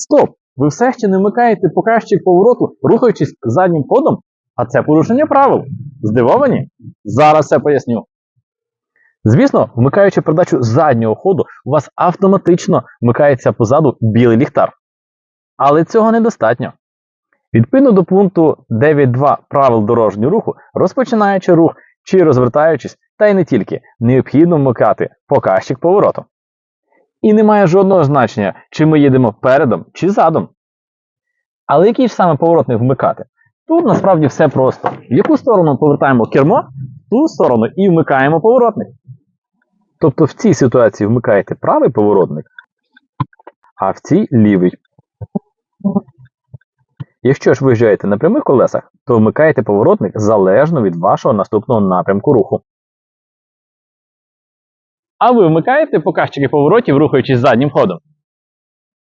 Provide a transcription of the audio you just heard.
Стоп! Ви все ще не вмикаєте показчик повороту, рухаючись заднім ходом? А це порушення правил. Здивовані? Зараз все поясню. Звісно, вмикаючи передачу заднього ходу, у вас автоматично вмикається позаду білий ліхтар. Але цього недостатньо. Відповідно до пункту 9.2 правил дорожнього руху, розпочинаючи рух чи розвертаючись, та й не тільки, необхідно вмикати показчик повороту. І немає жодного значення, чи ми їдемо передом чи задом. Але який ж саме поворотник вмикати? Тут насправді все просто. В яку сторону повертаємо кермо, в ту сторону і вмикаємо поворотник. Тобто в цій ситуації вмикаєте правий поворотник, а в цій лівий. Якщо ж виїжджаєте на прямих колесах, то вмикаєте поворотник залежно від вашого наступного напрямку руху. А ви вмикаєте показчики поворотів, рухаючись заднім ходом?